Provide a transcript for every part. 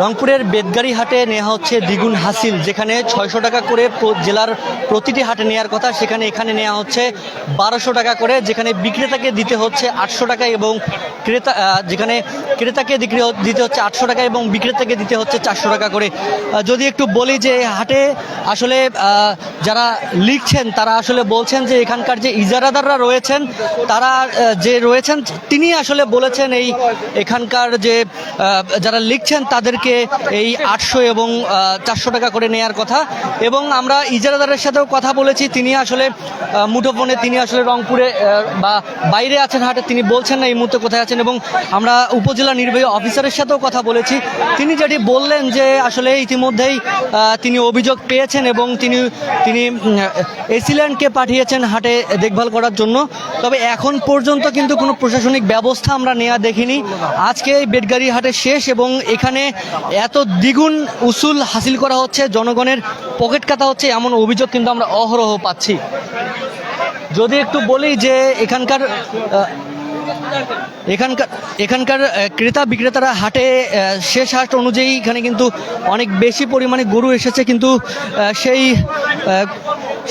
রংপুরের বেদগাড়ি হাটে নেওয়া হচ্ছে দ্বিগুণ হাসিল, যেখানে ছয়শো টাকা করে জেলার প্রতিটি হাটে নেওয়ার কথা সেখানে এখানে নেওয়া হচ্ছে বারোশো টাকা করে, যেখানে বিক্রেতাকে দিতে হচ্ছে আটশো টাকা এবং ক্রেতা যেখানে ক্রেতাকে দিতে হচ্ছে আটশো টাকা এবং বিক্রেতাকে দিতে হচ্ছে চারশো টাকা করে। যদি একটু বলি যে হাটে আসলে যারা লিখছেন, তারা আসলে বলছেন যে এখানকার যে ইজারাদাররা রয়েছেন, তারা যে রয়েছেন তিনি আসলে বলেছেন এই এখানকার যে যারা লিখছেন তাদেরকে এই আটশো এবং চারশো টাকা করে নেয়ার কথা। এবং আমরা ইজারাদারের সাথেও কথা বলেছি। তিনি আসলে মুঠোফোনে তিনি আসলে রংপুরে বা বাইরে আছেন হাটে। তিনি বলছেন না এই মুহূর্তে কোথায় আছেন। এবং আমরা উপজেলা নির্বাহী অফিসারের সাথেও কথা বলেছি। তিনি যেটি বললেন যে আসলে ইতিমধ্যেই তিনি অভিযোগ পেয়েছেন এবং তিনি তিনি এসিল্যান্ডকে পাঠিয়েছেন হাটে দেখভাল করার জন্য। তবে এখন পর্যন্ত কিন্তু কোনো প্রশাসনিক ব্যবস্থা আমরা নেওয়া দেখিনি। আজকে এই বেডগাড়ি হাটে শেষ এবং এখানে এত দ্বিগুণ উসুল হাসিল করা হচ্ছে, জনগণের পকেট কাটা হচ্ছে, এমন অভিযোগ কিন্তু আমরা অহরহ পাচ্ছি। যদি একটু বলি যে এখানকার এখানকার এখানকার ক্রেতা বিক্রেতারা হাটে শেষ হাট অনুযায়ী এখানে কিন্তু অনেক বেশি পরিমাণে গরু এসেছে, কিন্তু সেই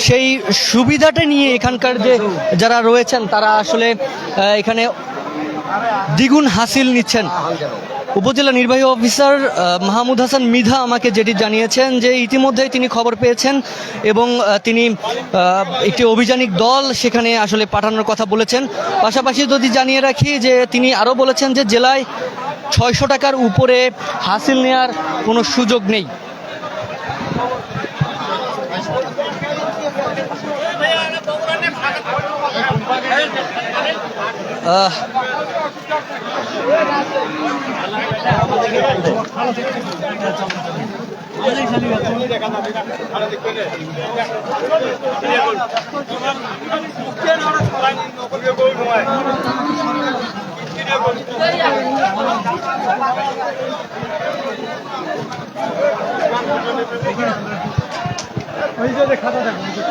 সেই সুবিধাটা নিয়ে এখানকার যে যারা রয়েছেন, তারা আসলে এখানে দ্বিগুণ হাসিল নিচ্ছেন। উপজেলা নির্বাহী অফিসার মাহমুদ হাসান মিধা আমাকে যেটি জানিয়েছেন যে ইতিমধ্যেই তিনি খবর পেয়েছেন এবং তিনি একটি অভিযানিক দল সেখানে আসলে পাঠানোর কথা বলেছেন। পাশাপাশি যদি জানিয়ে রাখি যে তিনি আরও বলেছেন যে জেলায় ছয়শো টাকার উপরে হাসিল নেওয়ার কোনো সুযোগ নেই। আহ,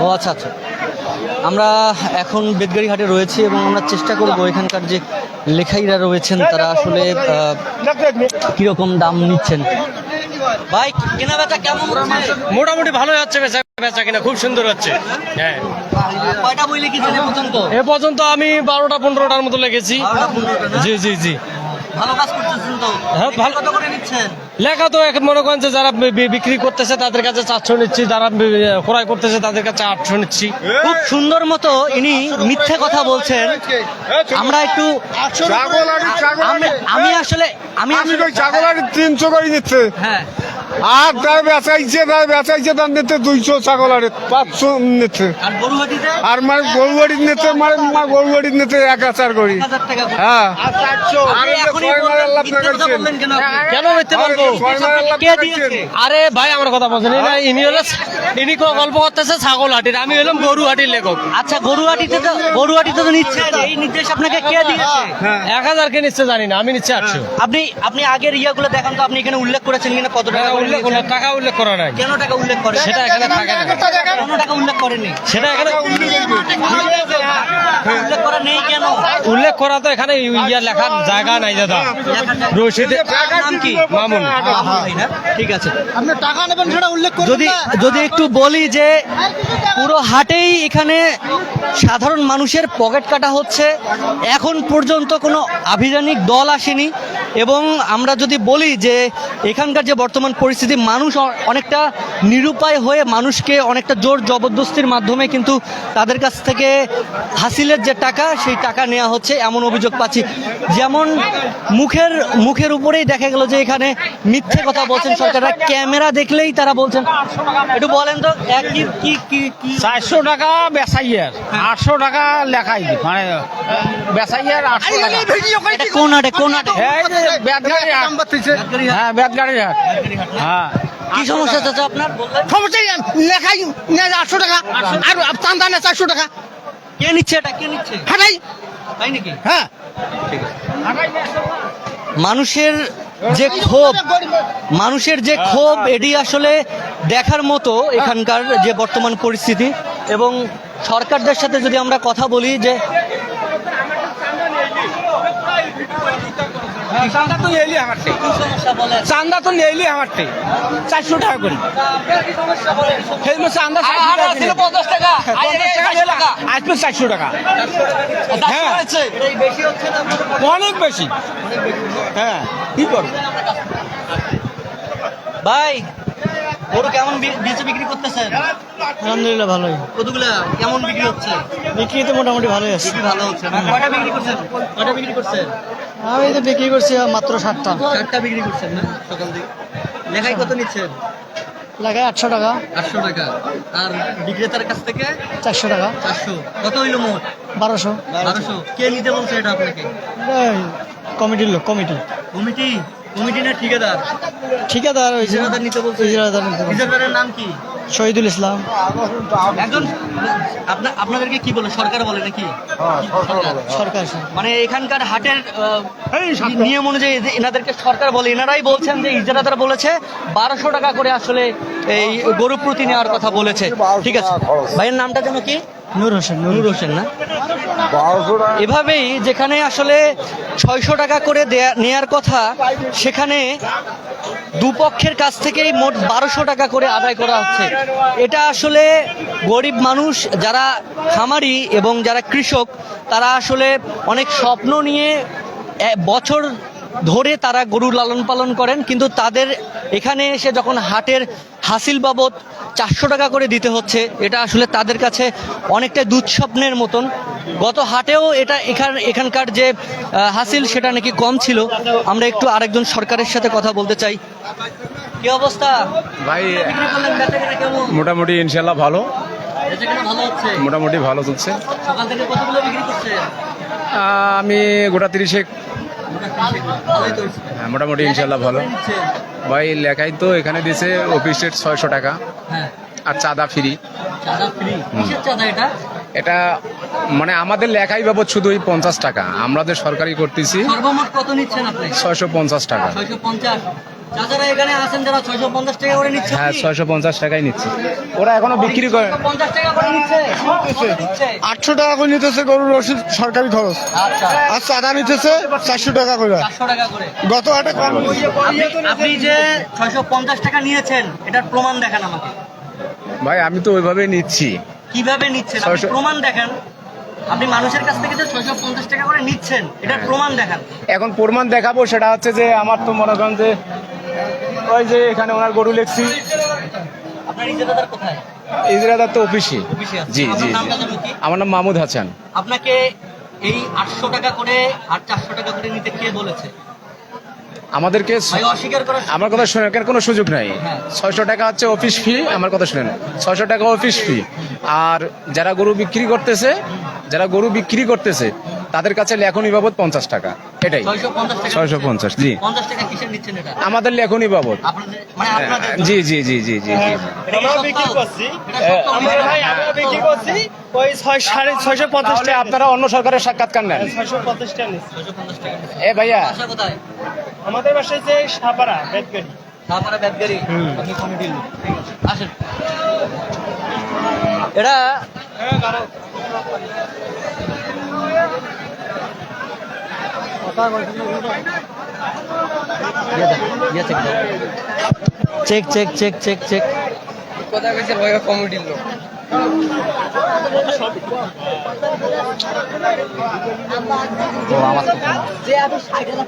ও আচ্ছা আচ্ছা। আমরা এখন বেদগাড়ি হাটে রয়েছি এবং আমরা চেষ্টা করব এখানকার যে লেখাইরা রয়েছেন তারা আসলে কীরকম দাম নিচ্ছেন। ভাই কেনা বেচা কেমন মোটামুটি ভালো যাচ্ছে বেচা বেচা কিনা খুব সুন্দর হচ্ছে। হ্যাঁ। কয়টা বই লিখেছেন এ পর্যন্ত? এ পর্যন্ত আমি বারোটা পনেরোটার মতো না? জি জি জি। ভালো কাজ করতেছেন তো। হ্যাঁ, ভালো। কত করে নিচ্ছেন? লেখা তো এখন মনে করেন যে যারা বিক্রি করতেছে তাদের কাছে চারশো নিচ্ছি যারা ক্রয় করতেছে তাদের কাছে আটশো নিচ্ছি। খুব সুন্দর মতো ইনি মিথ্যে কথা বলছেন। আমরা একটু আমি আসলে আমি আমি আসলে ওই ছাগল আগে তিনশো করে নিচ্ছে? হ্যাঁ। আর তার বেচাইছে তার বেচাইছে তার নিতে দুইশো ছাগল আরে পাঁচশো নিচ্ছে আর মানে গরু নিতে মানে গরু নিতে এক হাজার করি। হ্যাঁ। বললেন কেন মিথ্যে বলব আরে ভাই আমার কথা বলছেন। ইনি ইনি হলো ইনি ক- গল্প করতেছে ছাগল হাটির আমি হলাম গরু হাটির লেখক। আচ্ছা গরুহাটিতে তো গরুহাটিতে তো নিচ্ছে। এই নির্দেশ আপনাকে কে দিয়েছে? এক হাজার কে নিচ্ছে জানি না। আমি নিচ্ছি আটশো। আপনি আপনি আগের ইয়াগুলো দেখান তো আপনি এখানে উল্লেখ করেছেন কিনা কত টাকা উল্লেখ টাকা উল্লেখ করা নাই কেন টাকা উল্লেখ করে সেটা এখানে থাকে না কেন টাকা উল্লেখ করেনি? সেটা এখানে উল্লেখ করা নেই কেন? উল্লেখ করা তো এখানে ইয়া লেখার জায়গা নাই দাদা। রশিদে নাম কি? মামুন। ঠিক আছে। আপনি টাকা নেবেন সেটা উল্লেখ করবেন যদি যদি একটু বলি যে পুরো হাটেই এখানে সাধারণ মানুষের পকেট কাটা হচ্ছে এখন পর্যন্ত কোনো আভিযানিক দল আসেনি। এবং আমরা যদি বলি যে এখানকার যে বর্তমান পরিস্থিতি মানুষ অনেকটা নিরুপায় হয়ে মানুষকে অনেকটা জোর জবরদস্তির মাধ্যমে কিন্তু তাদের কাছ থেকে হাসিলের যে টাকা সেই টাকা নেওয়া হচ্ছে এমন অভিযোগ পাচ্ছি। যেমন মুখের মুখের উপরেই দেখা গেল যে এখানে মিথ্যে কথা বলছেন সরকাররা। ক্যামেরা দেখলেই তারা বলছেন একটু বলেন তো এক কি কি চারশো টাকা বেসাইয়ার আটশো টাকা লেখাই মানে বেসাইয়ার আটশো টাকা। কোন হাটে কোন হাটে এই যে বেতগাড়ি হাট। হ্যাঁ বেতগাড়ি হাট। হ্যাঁ কি সমস্যা চাচা আপনার? সমস্যা নেই, লেখাই আটশো টাকা আর চান্দা নেয় চারশো টাকা। কে নিচ্ছে এটা? কে নিচ্ছে? হাটাই। তাই নাকি? হ্যাঁ। মানুষের যে ক্ষোভ মানুষের যে ক্ষোভ এটি আসলে দেখার মতো এখানকার যে বর্তমান পরিস্থিতি। এবং সরকারদের সাথে যদি আমরা কথা বলি যে চান্দা তো নেইলি আমারটাই কি চান্দা তো নেইলি আমারটাই চারশো টাকা করে। চান্দা টাকা। পঞ্চাশ আসবে চারশো টাকা হ্যাঁ এটাই বেশি হচ্ছে না অনেক বেশি। হ্যাঁ কি করব? ভাই গরু কেমন বেচে বিক্রি করতেছেন? আলহামদুলিল্লাহ ভালোই। কতগুলা কেমন বিক্রি হচ্ছে? বিক্রি তো মোটামুটি ভালোই আছে ভালো হচ্ছে কয়টা বিক্রি করছেন? কয়টা বিক্রি করছেন? আমি তো বিক্রি করছি মাত্র ষাটটা। চারটা বিক্রি করছেন না সকাল থেকে? লেখাই কত নিচ্ছেন? লেখায় আটশো টাকা। আটশো টাকা। আর বিক্রেতার কাছ থেকে? চারশো টাকা। চারশো। কত হইল মোট? বারোশো। বারোশো। কে নিতে বলছে এটা আপনাকে? কমিটির লোক কমিটি। কমিটি? ঠিকাদার। ঠিকাদার ওই ইজারাদার নিতে বলছে। ইজারাদার নিতে বলছে। ইজারাদারের নাম কি? শহীদুল ইসলাম। একজন আপনা- আপনাদেরকে কি বলে? সরকার বলে নাকি? সরকার। সরকার মানে এখানকার হাটের আহ, নিয়ম অনুযায়ী যে এনাদেরকে সরকার বলে। এনারাই বলছেন যে ইজারাদার বলেছে বারোশো টাকা করে আসলে এই গরু প্রতি নেওয়ার কথা বলেছে। ঠিক আছে। ভাইয়ের নামটা যেন কি? নূর হোসেন নূর হোসেন না? এভাবেই যেখানে আসলে ছয়শো টাকা করে নেয়ার কথা সেখানে দুপক্ষের কাছ থেকেই মোট বারোশো টাকা করে আদায় করা হচ্ছে। এটা আসলে গরিব মানুষ যারা খামারি এবং যারা কৃষক তারা আসলে অনেক স্বপ্ন নিয়ে বছর ধরে তারা গরু লালন পালন করেন কিন্তু তাদের এখানে এসে যখন হাটের হাসিল বাবদ চারশো টাকা করে দিতে হচ্ছে। এটা আসলে তাদের কাছে অনেকটা দুঃস্বপ্নের মতন। গত হাটেও এটা এখান এখানকার যে হাসিল সেটা নাকি কম ছিল। আমরা একটু আরেকজন সরকারের সাথে কথা বলতে চাই। কি অবস্থা? ভাই মোটামুটি ইনশাল্লাহ ভালো। মোটামুটি ভালো চলছে। সকাল থেকে কতগুলো বিক্রি করছে আমি গোটা তিরিশে। হ্যাঁ, মোটামুটি ইনশাল্লাহ ভালো। ভাই লেখাই তো এখানে দিছে অফিস রেট ছয়শো টাকা। হ্যাঁ। আর চাঁদা ফ্রি এটা? মানে আমাদের লেখাই বাবদ ওই পঞ্চাশ টাকা। আমরা যে সরকারি করতেছি ছয়শো পঞ্চাশ টাকা। যারা এখানে আছেন যারা ছয়শো পঞ্চাশ টাকা করে নিচ্ছে হ্যাঁ ছয়শো পঞ্চাশ টাকাই নিচ্ছি। ওরা এখনও বিক্রি করে পঞ্চাশ টাকা করে নিচ্ছে? কত নিচ্ছে? আটশো টাকা করে নিতেছে গরুর ওষুধ সরকারি খরচ। আচ্ছা। আর চাঁদা নিতেছে চারশো টাকা করে। চারশো টাকা করে। গত হাটে কম আপনি- যে ছয়শো পঞ্চাশ টাকা নিয়েছেন এটার প্রমাণ দেখান আমাকে। ভাই আমি তো ওইভাবে নিচ্ছি। কীভাবে নিচ্ছেন? আপনি প্রমাণ দেখান। আপনি মানুষের কাছ থেকে যে ছয়শো পঞ্চাশ টাকা করে নিচ্ছেন এটার প্রমাণ দেখান। এখন প্রমাণ দেখাবো সেটা হচ্ছে যে আমার তো মনে করেন যে ওই যে এখানে ওনার গরু লেখছি ইজরাদার তো অফিসে। জি জি? আমার নাম মাহমুদ হাসান। আপনাকে এই আটশো টাকা করে আর চারশো টাকা করে নিতে কে বলেছে? আমাদেরকে আমার কথা শোনেন কেন কোনো সুযোগ নাই? হ্যাঁ। ছয়শো টাকা হচ্ছে অফিস ফি আমার কথা শোনেন। ছয়শো টাকা অফিস ফি আর যারা গরু বিক্রি করতেছে যারা গরু বিক্রি করতেছে তাদের কাছে লেখনী বাবদ পঞ্চাশ টাকা এটাই। ছয়শো পঞ্চাশ জি। আমাদের লেখনী বাবদ আপনাদের মানে আপনাদের জি জি জি জি জি আপনারা অন্য সরকারের সাক্ষাৎকার নেন। নিচ্ছে। এ ভাইয়া। আমাদের বাসায় যে বেদগাড়ি আপনি আসেন। এটা check check check check check কথা কইছে ভাই কমিটির লোক। যে আমি ষাট হাজার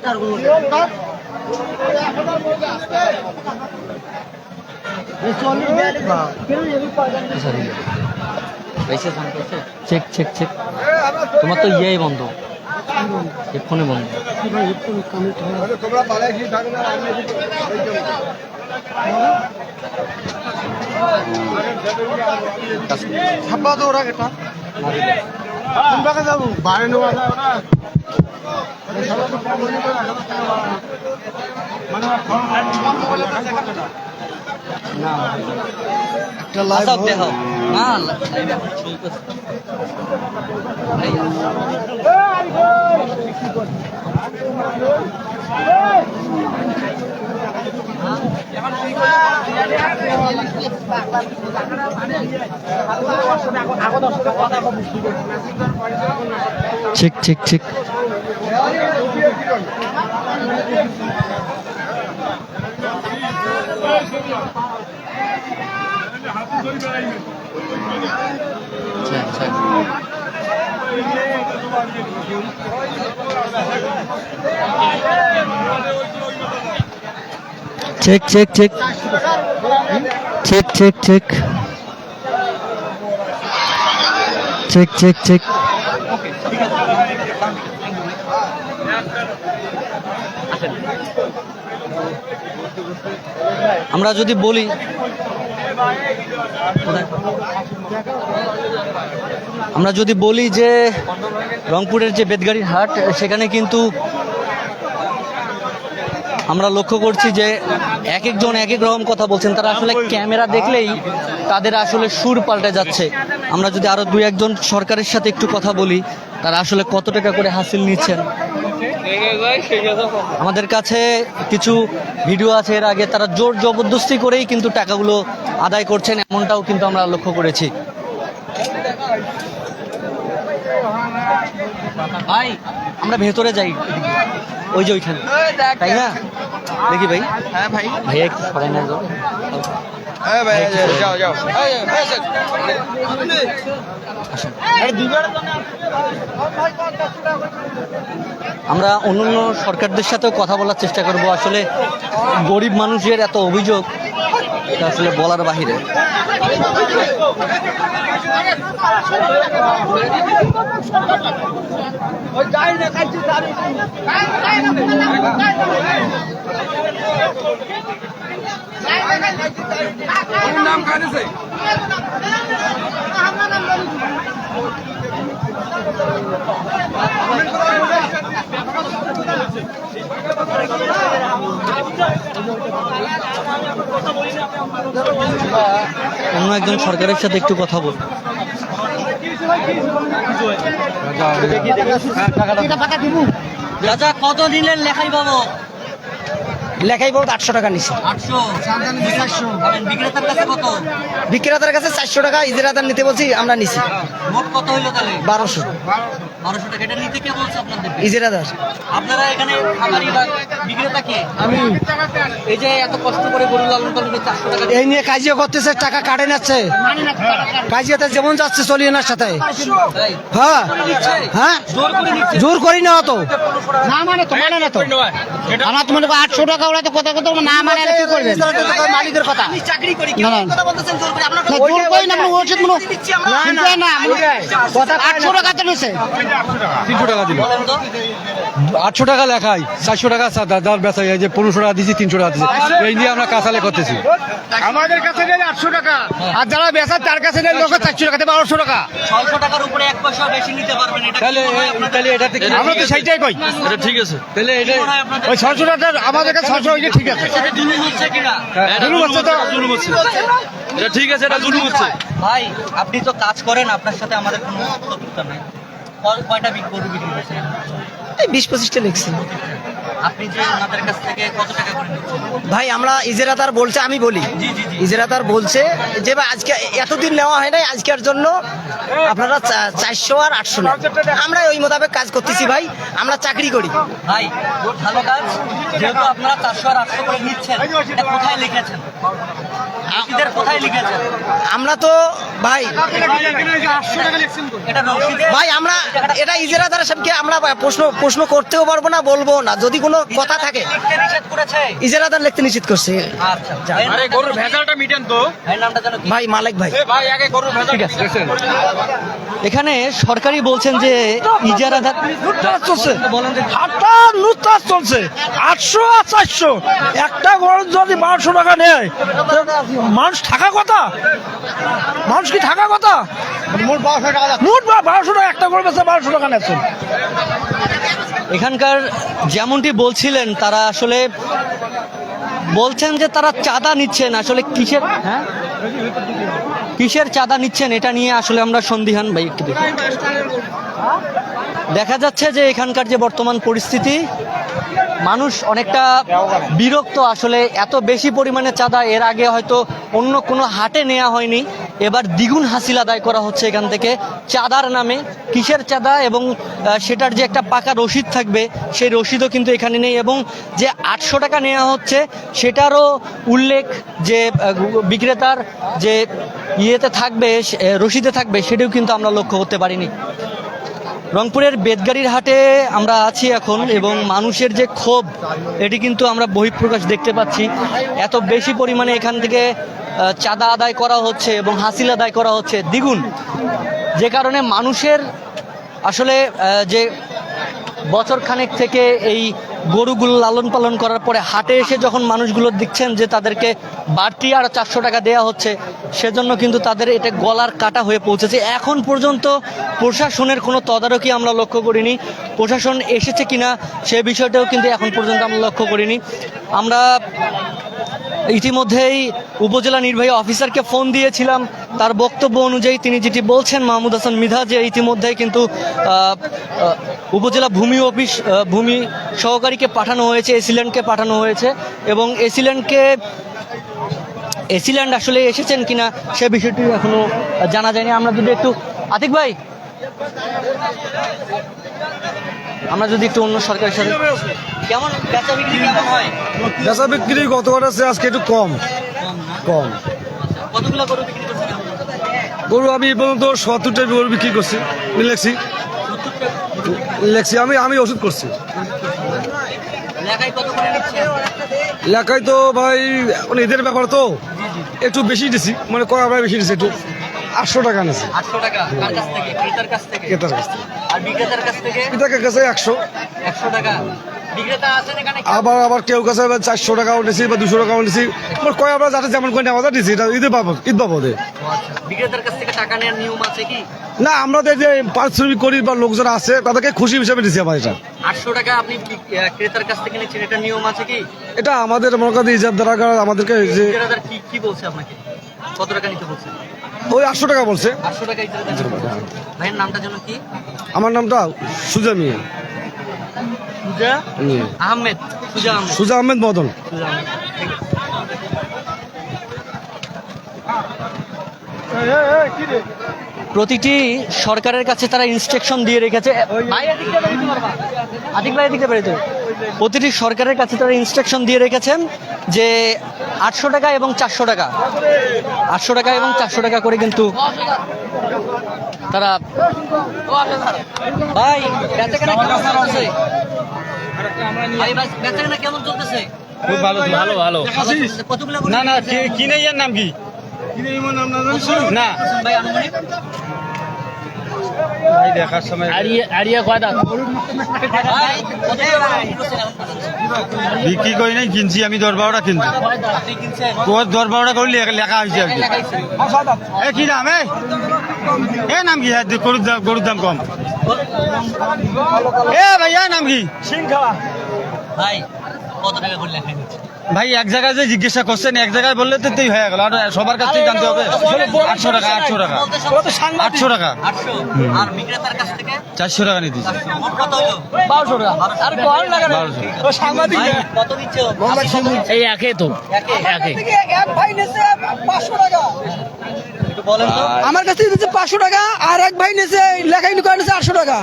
চেক চেক চেক তোমার তো ইয়েই বন্ধ। ফোনে বন্ধ। ছাপ্পা তো ওরা কেটা কোনটাকে যাব বাইরে নেওয়া একটা লাইভ না লাইভ চলতেছে ঠিক ঠিক ঠিক। আচ্ছা আচ্ছা। Check check check check check check check check check আমরা যদি বলি আমরা যদি বলি যে রংপুরের যে বেদগাড়ির হাট, সেখানে কিন্তু আমরা লক্ষ্য করছি যে এক একজন এক এক রকম কথা বলছেন। তারা আসলে ক্যামেরা দেখলেই তাদের আসলে সুর পাল্টে যাচ্ছে। আমরা যদি আরও দুই একজন সরকারের সাথে একটু কথা বলি, তারা আসলে কত টাকা করে হাসিল নিচ্ছেন? আমাদের কাছে কিছু ভিডিও আছে এর আগে তারা জোর জবরদস্তি করেই কিন্তু টাকাগুলো আদায় করছেন এমনটাও কিন্তু আমরা লক্ষ্য করেছি। ভাই আমরা ভেতরে যাই। ওই যে ওইখানে। তাই না? দেখি ভাই। হ্যাঁ ভাই। ভাইয়া একটু সবাই না যাও হ্যাঁ ভাই যাও যাও। আমরা অন্যান্য সরকারদের সাথেও কথা বলার চেষ্টা করব। আসলে গরিব মানুষের এত অভিযোগ আসলে বলার বাহিরে। অন্য একজন সরকারের সাথে একটু কথা বল। চাচা কত দিলেন লেখাই পাবো? লেখাই বহুত আটশো টাকা নিছে। বিক্রেতার কাছে কত? বিক্রেতার কাছে চারশো টাকা ইজরাদার নিতে বলছি আমরা নিছি। মোট কত হইল তাহলে? বারোশো। বারোশো টাকা। এটা নিতে কে বলছে আপনাদের? ইজরাদার আপনারা এখানে খামারি বা বিক্রেতা কে? আমি। এই যে এত কষ্ট করে গরু লালন পালন টাকা এই নিয়ে কাজিয়া করতেছে টাকা কাটে নিচ্ছে। কাজিয়াতে যেমন যাচ্ছে চলিয়ে না সাথে? হ্যাঁ। হ্যাঁ। জোর করে নিচ্ছে? জোর করি না তো না মানে তো মানে না তো। আমার তো মনে করো আটশো টাকা ওরা তো কথা কথা না মানে আর কি করবেন মালিকের কথা। আমি চাকরি করি না। কথা বলতেছেন জোর করে আপনারা জোর কই না, আমরা ওষুধ মনে- না না, আটশো টাকা তো নিছে তিনশো টাকা দিল। বলেন তো আটশো টাকা লেখাই চারশো টাকা দাদার বেচা এই যে পনেরোশো টাকা দিচ্ছি তিনশো টাকা দিচ্ছি এই নিয়ে আমরা কাঁচালে করতেছি। আমাদের কাছে নেই আটশো টাকা আর যারা বেচার তার কাছে নেই লোক চারশো টাকা বারোশো টাকা। ছয়শো টাকার উপরে এক পয়সা বেশি নিতে পারবেন তাহলে হয়? তাহলে এটা থেকে আমরা তো সেইটাই কই। এটা ঠিক আছে। তাহলে এটা হয়? ওই ছশো টাকা আমাদের কাছে ছশো ওইটা ঠিক আছে। এটা জুলুম হচ্ছে কিনা? জুলুম হচ্ছে তো। জুলুম হচ্ছে। এটা ঠিক আছে এটা জুলুম হচ্ছে। ভাই আপনি তো কাজ করেন আপনার সাথে আমাদের কোনো নেই। কয়টা বিক গরু বিক্রি করছেন এই বিশ পঁচিশটা লিখছি আপনি যে ওনাদের কাছ থেকে কত টাকা করে ভাই আমরা ইজরাদার বলছে আমি বলি। জি বলছে যে ভাই আজকে এতদিন নেওয়া হয় নাই আজকের জন্য আপনারা চারশো আর আটশো নেন। আমরা ওই মোতাবেক কাজ করতেছি ভাই। আমরা চাকরি করি। ভাই ভালো কাজ। যেহেতু আপনারা চারশো আর আটশো করে নিচ্ছেন কোথায় লিখেছেন? আমরা তো ভাই ভাই আমরা এটা ইজেরা দ্বারা সবকে আমরা প্রশ্ন প্রশ্ন করতেও পারব না বলব না যদি কোনো কথা থাকে। ইজেরাদার লিখতে নিষেধ করছে। ভাই মালিক ভাই। এখানে সরকারি বলছেন যে চলছে। চলছে। আটশো আর চারশো। একটা গরু যদি বারোশো টাকা নেয় মানুষ থাকা কথা? মানুষ কি থাকা কথা? মোট বারোশো টাকা মোট বা- বারোশো টাকা একটা গরু বেচে বারোশো টাকা নেচ্ছেন। এখানকার যেমনটি বলছিলেন তারা আসলে বলছেন যে তারা চাঁদা নিচ্ছেন। আসলে কিসের হ্যাঁ? কিসের চাঁদা নিচ্ছেন এটা নিয়ে আসলে আমরা সন্দিহান ভাই একটু দেখি। দেখা যাচ্ছে যে এখানকার যে বর্তমান পরিস্থিতি মানুষ অনেকটা বিরক্ত আসলে, এত বেশি পরিমাণে চাঁদা, এর আগে হয়তো অন্য কোনো হাটে নেওয়া হয়নি। এবার দ্বিগুণ হাসিল আদায় করা হচ্ছে এখান থেকে। চাঁদার নামে, কিসের চাঁদা এবং সেটার যে একটা পাকা রসিদ থাকবে, সেই রসিদও কিন্তু এখানে নেই এবং যে আটশো টাকা নেওয়া হচ্ছে, সেটারও উল্লেখ যে বিক্রেতার যে ইয়েতে থাকবে রসিদে থাকবে, সেটাও কিন্তু আমরা লক্ষ্য করতে পারিনি। রংপুরের বেদগাড়ির হাটে আমরা আছি এখন এবং মানুষের যে ক্ষোভ, এটি কিন্তু আমরা বহিঃপ্রকাশ দেখতে পাচ্ছি। এত বেশি পরিমাণে এখান থেকে চাঁদা আদায় করা হচ্ছে এবং হাসিল আদায় করা হচ্ছে। দ্বিগুণ। যে কারণে মানুষের আসলে যে বছর খানেক থেকে এই গরুগুলো লালন পালন করার পরে হাটে এসে যখন মানুষগুলো দেখছেন যে তাদেরকে বাড়তি আর চারশো টাকা দেওয়া হচ্ছে, সেজন্য কিন্তু তাদের এটা গলার কাটা হয়ে পৌঁছেছে। এখন পর্যন্ত প্রশাসনের কোনো তদারকি আমরা লক্ষ্য করিনি। প্রশাসন এসেছে কিনা সে বিষয়টাও কিন্তু এখন পর্যন্ত আমরা লক্ষ্য করিনি। আমরা ইতিমধ্যেই উপজেলা নির্বাহী অফিসারকে ফোন দিয়েছিলাম। তার বক্তব্য অনুযায়ী তিনি যেটি বলছেন, মাহমুদ হাসান মিধা, যে ইতিমধ্যেই কিন্তু উপজেলা ভূমি অফিস ভূমি সহকারীকে পাঠানো হয়েছে, এসিল্যান্ডকে পাঠানো হয়েছে এবং এসিল্যান্ডকে, এসিল্যান্ড আসলে এসেছেন কিনা সে বিষয়টি এখনও জানা যায়নি। আমরা যদি একটু, আতিক ভাই। আমরা যদি একটু অন্য সরকারের সাথে কেমন বেচা বিক্রি কেমন হয়? বেচা বিক্রি গতবার আছে আজকে একটু কম। কম। কতগুলো গরু বিক্রি করছেন? গরু আমি পর্যন্ত সত্তরটা গরু বিক্রি করছি লেখছি। লেখছি আমি আমি ওষুধ করছি। লেখায় তো ভাই মানে এদের ব্যাপার তো একটু বেশি দিছি মানে কয় বেশি দিছি একটু। আটশো টাকা নিয়েছি আটশো টাকা। কার কাছ থেকে? ক্রেতার কাছ থেকে? ক্রেতার কাছ থেকে। আর বিক্রেতার কাছ থেকে? পিতাকে কাছে একশো। একশো টাকা। আবার আবার কেউ কাছে চারশো টাকাও নিয়েছি বা দুশো টাকাও নিয়েছি মানে কয় আমরা যাতে যেমন করে নেওয়া দিছি এটা ঈদের বাবদ ঈদ বাবদে। আচ্ছা। না আমরা যে পারিশ্রমিক করি বা লোকজন আছে তাদেরকে খুশি হিসেবে দিচ্ছি আমার এটা। আটশো টাকা আপনি ক্রেতার কাছ থেকে নিচ্ছেন এটা নিয়ম আছে কি? এটা আমাদের মনে করেন আমাদেরকে যে কি কি বলছে আপনাকে? কত টাকা নিতে বলছে ওই আটশো টাকা বলছে। আটশো টাকা ভাইয়ের নামটা যেন কি? আমার নামটা সুজা মিয়া। সুজা আহমেদ সুজা আহমেদ। সুজা আহমেদ মদন। সুজা আহমেদ ঠিক আছে। প্রতিটি সরকারের কাছে তারা ইনস্ট্রাকশন দিয়ে রেখেছে। ভাই বেরোতে প্রতিটি সরকারের কাছে তারা ইনস্ট্রাকশন দিয়ে রেখেছেন যে আটশো টাকা এবং চারশো টাকা। আটশো টাকা এবং চারশো টাকা করে কিন্তু তারা ভাই কেমন চলতেছে? ভাই বেচাকেনা কেমন চলতেছে? খুব ভালো ভালো ভালো। না না কিনে নাম কি? না ভাই দেখার সময় আড়িয়া বিক্রি করি নাই কিনছি আমি দশ বারোটা কিনছি। তোর দশ বারোটা লেখা হয়েছে আর এ কি দাম এ? এ নাম কি? হ্যাঁ গরুর দাম গরুর দাম কম। এ ভাই এ নাম কি? ভাই কত টাকা করে দিচ্ছে ভাই এক জায়গায় যে জিজ্ঞাসা করছেন এক জায়গায় বললে তো তুই হয়ে গেল। আর সবার কাছ থেকে জানতে হবে। আটশো টাকা আটশো টাকা। আটশো টাকা। আটশো আর বিক্রেতার কাছ থেকে? চারশো টাকা হলো? বারোশো টাকা। আর কল লাগা বারোশো। ভাই কত দিচ্ছে এই একে তো। একে? একে। এক ভাই নেছে পাঁচশো টাকা। একটু বলেন তো। আমার কাছে দিচ্ছে পাঁচশো টাকা আর এক ভাই নিয়েছে লেখাই করে নিচ্ছে আটশো টাকা।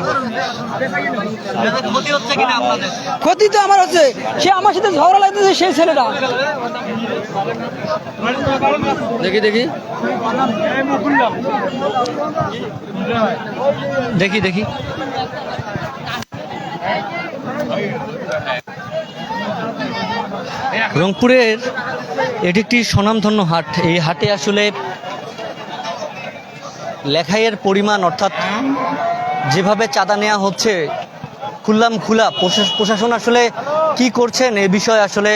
ক্ষতি তো আমার হচ্ছে। সে আমার সাথে ঝগড়া লাগতেছে সেই দেখি দেখি। দেখি দেখি। রংপুরের এটি একটি স্বনামধন্য হাট। এই হাটে আসলে লেখাইয়ের পরিমাণ, অর্থাৎ যেভাবে চাঁদা নেওয়া হচ্ছে, খুললাম খুলা। প্রশাসন আসলে কি করছেন? এ বিষয়ে আসলে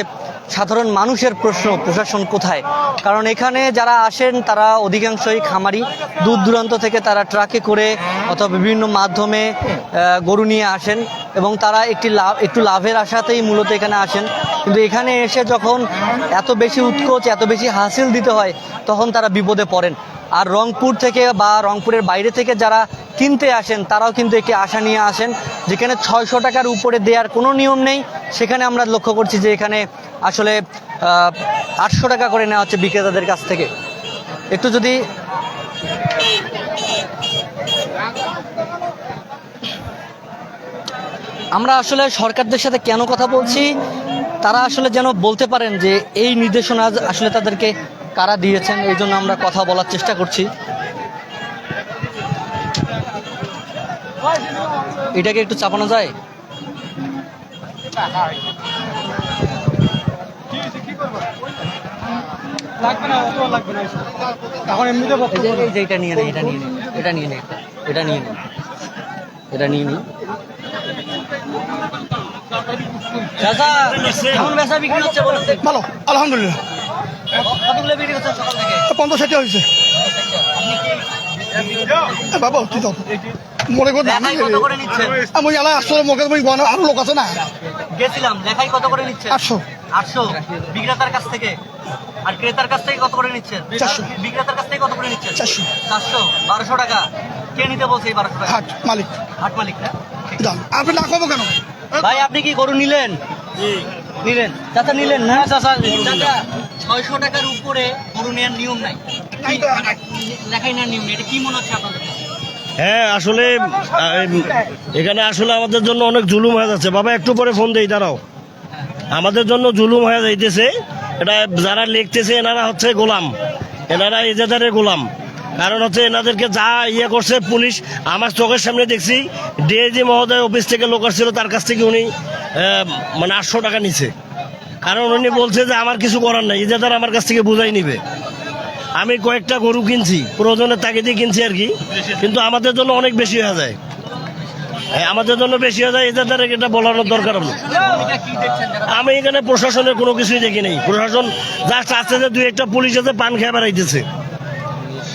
সাধারণ মানুষের প্রশ্ন, প্রশাসন কোথায়? কারণ এখানে যারা আসেন, তারা অধিকাংশই খামারি। দূর দূরান্ত থেকে তারা ট্রাকে করে অথবা বিভিন্ন মাধ্যমে গরু নিয়ে আসেন এবং তারা একটি লাভ একটু লাভের আশাতেই মূলত এখানে আসেন। কিন্তু এখানে এসে যখন এত বেশি উৎকোচ, এত বেশি হাসিল দিতে হয়, তখন তারা বিপদে পড়েন। আর রংপুর থেকে বা রংপুরের বাইরে থেকে যারা কিনতে আসেন, তারাও কিন্তু একটি আশা নিয়ে আসেন, যেখানে ছয়শো টাকার উপরে দেওয়ার কোনো নিয়ম নেই। সেখানে আমরা লক্ষ্য করছি যে এখানে আসলে আটশো টাকা করে নেওয়া হচ্ছে বিক্রেতাদের কাছ থেকে। একটু যদি আমরা আসলে সরকারদের সাথে কেন কথা বলছি, তারা আসলে যেন বলতে পারেন যে এই নির্দেশনা আসলে তাদেরকে কারা দিয়েছেন, এই জন্য আমরা কথা বলার চেষ্টা করছি। এটাকে একটু চাপানো যায়? যে- এই যে এটা নিয়ে নেই এটা নিয়ে নেই এটা নিয়ে নেই এটা নিয়ে নেই এটা নিয়ে নিই? ভালো আলহামদুলিল্লাহ। পঞ্চাশ ষাটটা হয়েছে। বাবা মনে কর আমি আসলে তুমি আরও লোক আছে না? গেছিলাম লেখাই কত করে নিচ্ছেন? আটশো। আটশো। বিক্রেতার কাছ থেকে। আর ক্রেতার কাছ থেকে কত করে নিচ্ছেন? চারশো। বিক্রেতার কাছ থেকে কত করে নিচ্ছেন? চারশো। চারশো। বারোশো টাকা। কে নিতে বলছে এই বারোশো টাকা? হাট মালিক। হাট মালিক না? আপনি না খাব কেন? ভাই আপনি কি গরু নিলেন? নিলেন? চাচা নিলেন না? চাচা ছয়শো টাকার উপরে গরু নেওয়ার নিয়ম নাই। লেখাই নেওয়ার নিয়ম নেই। এটা কি মনে হচ্ছে আপনাদের? হ্যাঁ আসলে এখানে আসলে আমাদের জন্য অনেক জুলুম হয়ে যাচ্ছে। বাবা একটু পরে ফোন দেই দাঁড়াও। আমাদের জন্য জুলুম হয়ে যাইতেছে। এটা যারা লিখতেছে, এনারা হচ্ছে গোলাম। এনারা এজেদারের গোলাম। কারণ হচ্ছে এনাদেরকে যা ইয়ে করছে, পুলিশ, আমার চোখের সামনে দেখছি ডিএজি মহোদয় অফিস থেকে লোক আসছিল, তার কাছ থেকে উনি মানে আটশো টাকা নিছে। কারণ উনি বলছে যে, আমার কিছু করার নাই ইজাদার আমার কাছ থেকে বুঝাই নিবে। আমি কয়েকটা গরু কিনছি, প্রয়োজনের তাগিদে কিনছি আর কি। কিন্তু আমাদের জন্য অনেক বেশি হয়ে যায়। হ্যাঁ, আমাদের জন্য বেশি হয়ে যায় এদের দ্বারা এটা বলানোর দরকার যারা আমি এখানে প্রশাসনের কোনো কিছুই দেখি নেই। প্রশাসন জাস্ট আসতে যে দুই একটা পুলিশ আছে পান খেয়ে বেড়াইতেছে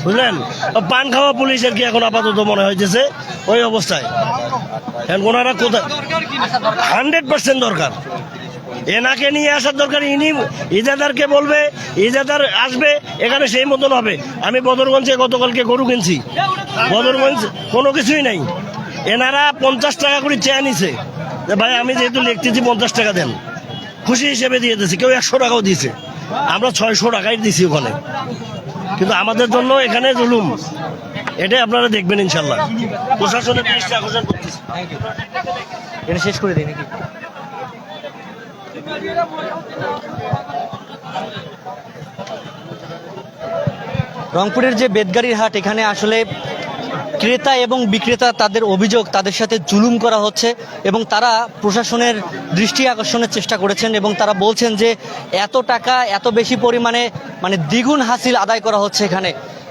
বুঝলেন? পান খাওয়া পুলিশ আর কি এখন আপাতত মনে হইতেছে? ওই অবস্থায়। ওনারা কোথায়? হান্ড্রেড পার্সেন্ট দরকার। এনাকে নিয়ে আসার দরকার ইনি ইজাদারকে বলবে ইজাদার আসবে এখানে সেই মতন হবে। আমি বদরগঞ্জে গতকালকে গরু কিনছি। বদরগঞ্জ কোনো কিছুই নাই। এনারা পঞ্চাশ টাকা করে চেয়ে নিছে। যে ভাই, আমি যেহেতু লিখতেছি, পঞ্চাশ টাকা দেন। খুশি হিসেবে দিয়ে দিয়েছে কেউ একশো টাকাও দিয়েছে আমরা ছয়শো টাকাই দিছি ওখানে। কিন্তু আমাদের জন্য এখানে জুলুম। এটাই আপনারা দেখবেন ইনশাল্লাহ প্রশাসনের এটা শেষ করে দিই নাকি? রংপুরের যে বেদগাড়ির হাট, এখানে আসলে ক্রেতা এবং বিক্রেতা তাদের অভিযোগ তাদের সাথে জুলুম করা হচ্ছে এবং তারা প্রশাসনের দৃষ্টি আকর্ষণের চেষ্টা করেছেন এবং তারা বলছেন যে এত টাকা, এত বেশি পরিমাণে মানে দ্বিগুণ হাসিল আদায় করা হচ্ছে এখানে।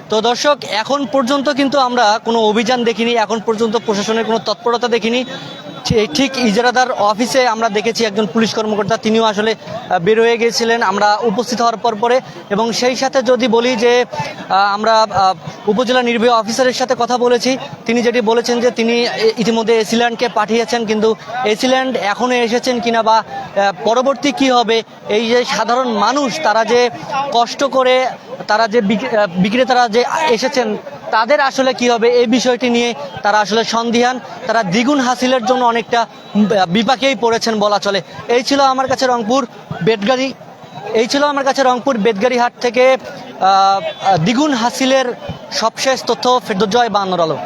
তো দর্শক, এখন পর্যন্ত কিন্তু আমরা কোনো অভিযান দেখিনি, এখন পর্যন্ত প্রশাসনের কোনো তৎপরতা দেখিনি। ঠিক ইজারাদার অফিসে আমরা দেখেছি একজন পুলিশ কর্মকর্তা, তিনিও আসলে বের হয়ে গিয়েছিলেন আমরা উপস্থিত হওয়ার পর পরে এবং সেই সাথে যদি বলি যে আমরা উপজেলা নির্বাহী অফিসারের সাথে কথা বলেছি, তিনি যেটি বলেছেন যে, তিনি ইতিমধ্যে এসিল্যান্ডকে পাঠিয়েছেন, কিন্তু এসিল্যান্ড এখনও এসেছেন কিনা বা পরবর্তী কি হবে, এই যে সাধারণ মানুষ, তারা যে কষ্ট করে, তারা যে বিক- বিক্রেতারা যে এসেছেন তাদের আসলে কি হবে? এই বিষয়টি নিয়ে তারা আসলে সন্দিহান। তারা দ্বিগুণ হাসিলের জন্য অনেকটা বিপাকেই পড়েছেন বলা চলে। এই ছিল আমার কাছে রংপুর বেটগাড়ি এই ছিল আমার কাছে রংপুর বেদগাড়ি হাট থেকে দ্বিগুণ হাসিলের সবশেষ তথ্য ফেরদজয় বান্নর আলো।